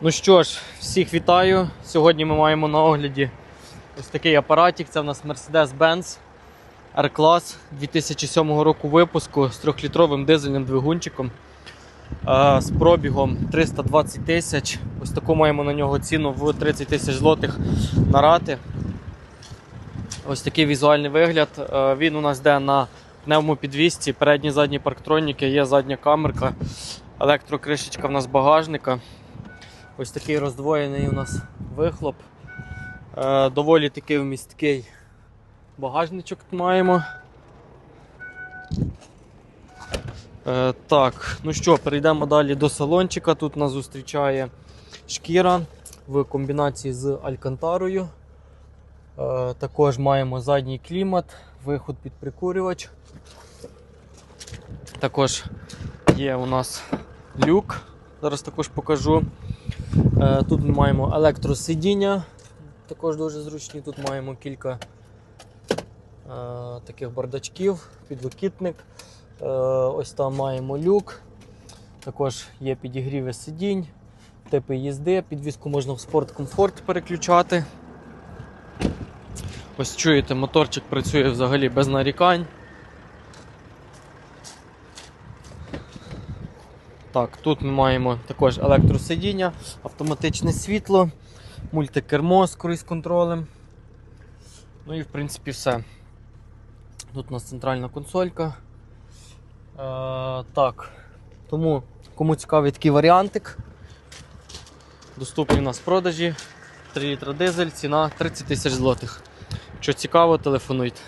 Ну що ж, всіх вітаю. Сьогодні ми маємо на огляді ось такий апаратик. Це в нас Mercedes-Benz R-Class 2007 року випуску з 3-літровим дизельним двигунчиком з пробігом 320 тисяч. Ось таку маємо на нього ціну в 30 тисяч злотих на рати. Ось такий візуальний вигляд. Він у нас йде на пневмопідвісці, передні задні парктроніки, є задня камерка, електрокришечка в нас багажника. Ось такий роздвоєний у нас вихлоп. Е, доволі такий вмісткий багажничок маємо. Е, так, ну що, перейдемо далі до салончика. Тут нас зустрічає шкіра в комбінації з алькантарою. Е, також маємо задній клімат, виход під прикурювач. Також є у нас люк, зараз також покажу. Е, Тут ми маємо електросидіння, також дуже зручні. Тут маємо кілька е, таких бардачків, підлокітник. Е, ось там маємо люк. Також є підігріви сидінь, типи їзди, підвіску можна в спорт-комфорт переключати. Ось чуєте, моторчик працює взагалі без нарікань. Так, тут ми маємо також електросидіння, автоматичне світло, мультикермо з круїз-контролем. Ну і в принципі все. Тут у нас центральна консолька. Е, так, тому кому цікавий такий варіантик, доступний у нас в продажі. 3 літра дизель, ціна 30 тисяч злотих. Якщо цікаво, телефонуйте.